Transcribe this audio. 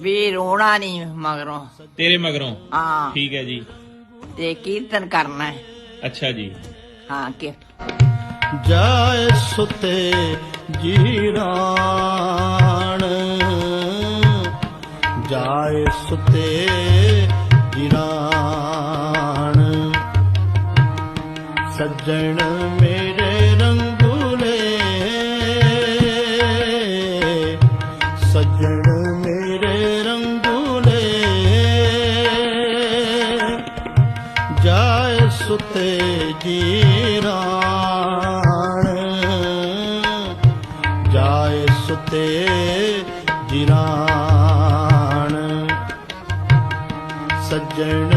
ਵੀ ਰੋਣਾ ਨਹੀਂ ਮਗਰੋਂ। ਤੇਰੇ ਮਗਰੋਂ? ਹਾਂ। ਠੀਕ ਹੈ ਜੀ। ਤੇ ਕੀਰਤਨ ਕਰਨਾ ਹੈ। ਅੱਛਾ ਜੀ। ਹਾਂ ਕਿ ਜਾਏ ਸੁਤੇ ਜੀਰਾਣ। ਜਾਏ ਸੁਤੇ ਜੀਰਾਣ। ਸੱਜਣ ਮੇਰੇ ਰੰਗੂਲੇ। ਸੱਜਣ ਜਾਏ ਸੁਤੇ ਜੀਰਾਣ। ਜਾਏ ਸੁਤੇ ਜੀਰਾਣ। ਸੱਜਣ